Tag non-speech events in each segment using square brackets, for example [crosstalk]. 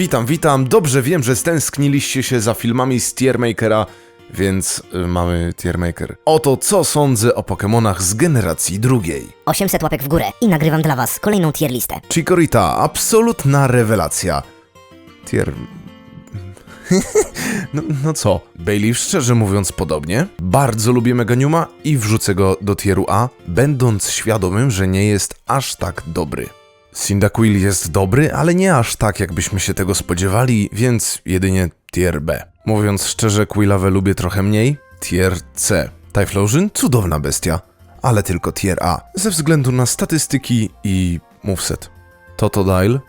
Witam, witam. Dobrze wiem, że stęskniliście się za filmami z Tiermakera, więc y, mamy Tiermaker. Oto co sądzę o Pokémonach z generacji drugiej. 800 łapek w górę i nagrywam dla was kolejną tier listę. Chikorita, absolutna rewelacja. Tier... [laughs] no, no co? Bailey, szczerze mówiąc podobnie. Bardzo lubię Meganiuma i wrzucę go do tieru A, będąc świadomym, że nie jest aż tak dobry. Cyndaquil jest dobry, ale nie aż tak, jakbyśmy się tego spodziewali, więc jedynie tier B. Mówiąc szczerze, Quillawę lubię trochę mniej, tier C. Typhlosion, cudowna bestia, ale tylko tier A, ze względu na statystyki i moveset. Totodile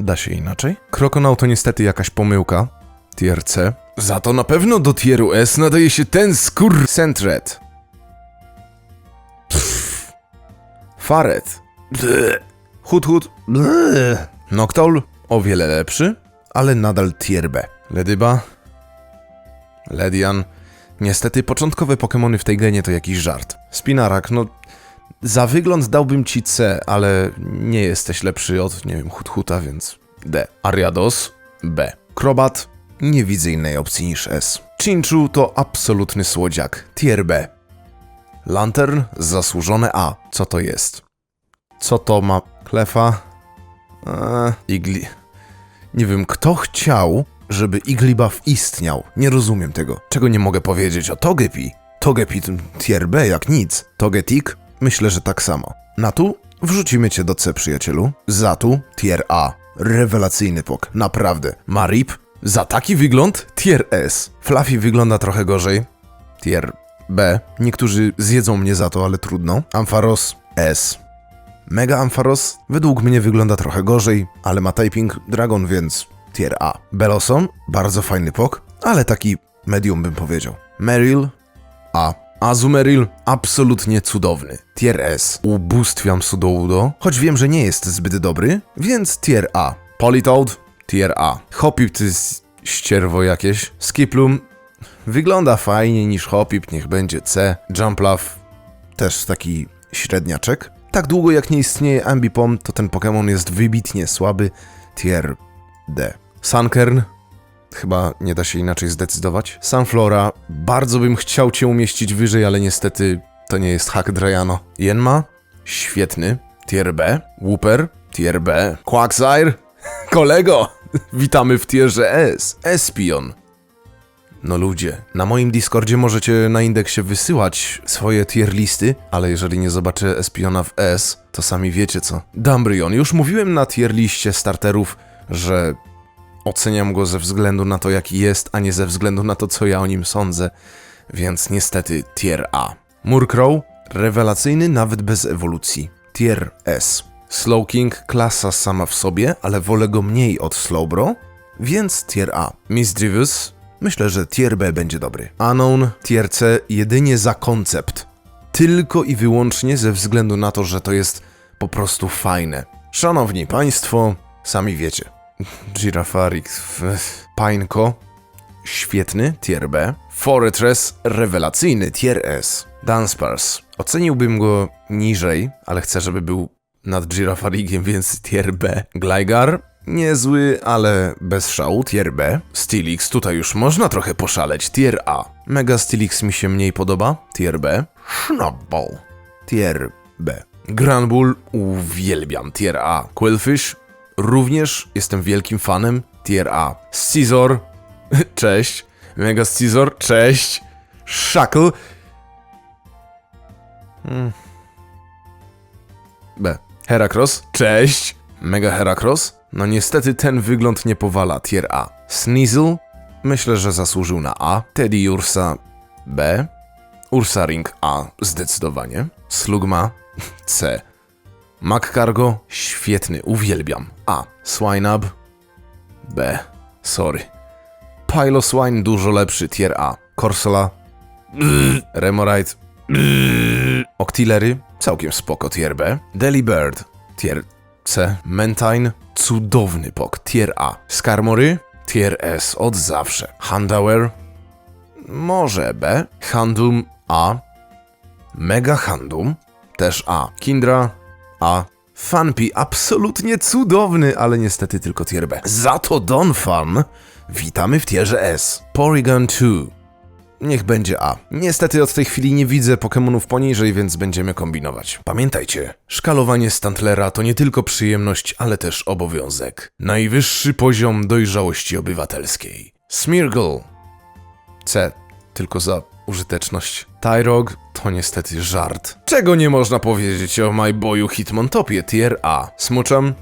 Da się inaczej? Krokonał to niestety jakaś pomyłka. Tier C. Za to na pewno do tieru S nadaje się ten skór Sentret. Faret. Hut hut. Noctowl o wiele lepszy, ale nadal tier B. Ledyba. Ledian. Niestety początkowe Pokémony w tej genie to jakiś żart. Spinarak, no za wygląd dałbym ci C, ale nie jesteś lepszy od, nie wiem, Huthuta, więc D. Ariados B. Krobat nie widzę innej opcji niż S. Chinchu to absolutny słodziak, tier B. Lantern zasłużone A. Co to jest? Co to ma? Klefa? Eee, igli... Nie wiem, kto chciał, żeby Iglibuff istniał. Nie rozumiem tego. Czego nie mogę powiedzieć o Togepi? Togepi to tier B jak nic. Togetic? Myślę, że tak samo. Natu? Wrzucimy cię do C, przyjacielu. Zatu? Tier A. Rewelacyjny pok, naprawdę. Marip? Za taki wygląd? Tier S. Fluffy wygląda trochę gorzej. Tier B. Niektórzy zjedzą mnie za to, ale trudno. Ampharos? S. Mega Ampharos według mnie wygląda trochę gorzej, ale ma typing Dragon, więc tier A. Belosom? Bardzo fajny pok, ale taki medium bym powiedział. Meryl? A. Azumerill absolutnie cudowny. Tier S. Ubóstwiam Sudoudo, choć wiem, że nie jest zbyt dobry, więc tier A. Politoad? Tier A. Hopip to jest ścierwo jakieś. Skiplum wygląda fajnie niż Hopip, niech będzie C. Jumpluff też taki średniaczek. Tak długo jak nie istnieje Ambipom, to ten Pokémon jest wybitnie słaby. Tier D. Sunkern Chyba nie da się inaczej zdecydować. Sunflora, bardzo bym chciał cię umieścić wyżej, ale niestety to nie jest hack Drayano. Yenma, świetny. Tier B. Wooper, tier B. Quagsire, [laughs] kolego, [laughs] witamy w tierze S. Espion. No ludzie, na moim Discordzie możecie na indeksie wysyłać swoje tier listy, ale jeżeli nie zobaczę Espiona w S, to sami wiecie co. Dumbrion, już mówiłem na tier liście starterów, że Oceniam go ze względu na to, jaki jest, a nie ze względu na to, co ja o nim sądzę, więc niestety tier A. Murkrow, rewelacyjny nawet bez ewolucji. Tier S. Slowking, klasa sama w sobie, ale wolę go mniej od Slowbro, więc tier A. Misdreavus, myślę, że tier B będzie dobry. Unknown, tier C jedynie za koncept. Tylko i wyłącznie ze względu na to, że to jest po prostu fajne. Szanowni Państwo, sami wiecie. Girafarix, Pańko, świetny, tier B. Fortress, rewelacyjny, tier S. Dunsparce, oceniłbym go niżej, ale chcę, żeby był nad Girafarigiem, więc tier B. Gligar, niezły, ale bez szału, tier B. Stilix, tutaj już można trochę poszaleć, tier A. Mega Stilix mi się mniej podoba, tier B. Schnabel, tier B. Granbull, uwielbiam, tier A. Quillfish, Również jestem wielkim fanem Tier A. Scizor, [laughs] cześć. Mega Scizor, cześć. Shackle. Hmm. B. Heracross, cześć. Mega Heracross. No niestety ten wygląd nie powala Tier A. Sneasel, myślę, że zasłużył na A. Teddy Ursa, B. Ursa Ring A, zdecydowanie. Slugma, C. MacCargo, świetny, uwielbiam. A. Swinub. B. Sorry. Piloswine dużo lepszy, tier A. Corsola. Remorite. Octillery, całkiem spoko, tier B. Delibird, tier C. Mentine, cudowny pok, tier A. Skarmory, tier S, od zawsze. Handauer, może B. Handum A. Mega Handum, też A. Kindra, A. Funpi absolutnie cudowny, ale niestety tylko tier B. Za to Don Fun witamy w tierze S. Porygon 2. Niech będzie A. Niestety od tej chwili nie widzę Pokémonów poniżej, więc będziemy kombinować. Pamiętajcie, szkalowanie Stantlera to nie tylko przyjemność, ale też obowiązek. Najwyższy poziom dojrzałości obywatelskiej. Smeargle. C. Tylko za użyteczność. Tyrog to niestety żart. Czego nie można powiedzieć o My Boyu Hitmontopie tier A. Smuczam?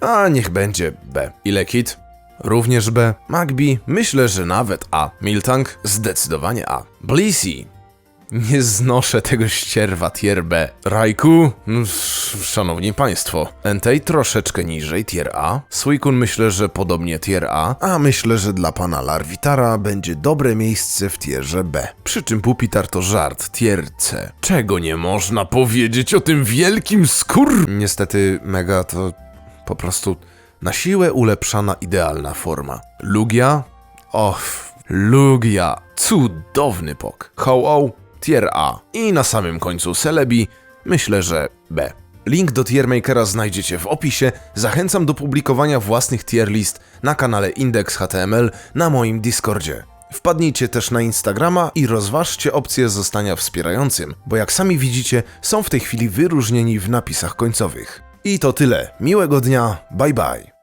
A niech będzie B. Ilekit? Również B. Magby? Myślę, że nawet A. Miltank? Zdecydowanie A. Blissey? Nie znoszę tego ścierwa tier B. Raiku? Mm, sz- Szanowni Państwo. Entei troszeczkę niżej, tier A. Suicune myślę, że podobnie tier A. A myślę, że dla pana Larwitara będzie dobre miejsce w tierze B. Przy czym Pupitar to żart, tier C. Czego nie można powiedzieć o tym wielkim skór... Niestety Mega to po prostu na siłę ulepszana idealna forma. Lugia? Och, Lugia. Cudowny pok. Ho-Oh, tier A. I na samym końcu Celebi, myślę, że B. Link do tiermakera znajdziecie w opisie. Zachęcam do publikowania własnych tier list na kanale Index HTML na moim Discordzie. Wpadnijcie też na Instagrama i rozważcie opcję zostania wspierającym, bo jak sami widzicie, są w tej chwili wyróżnieni w napisach końcowych. I to tyle. Miłego dnia. Bye bye.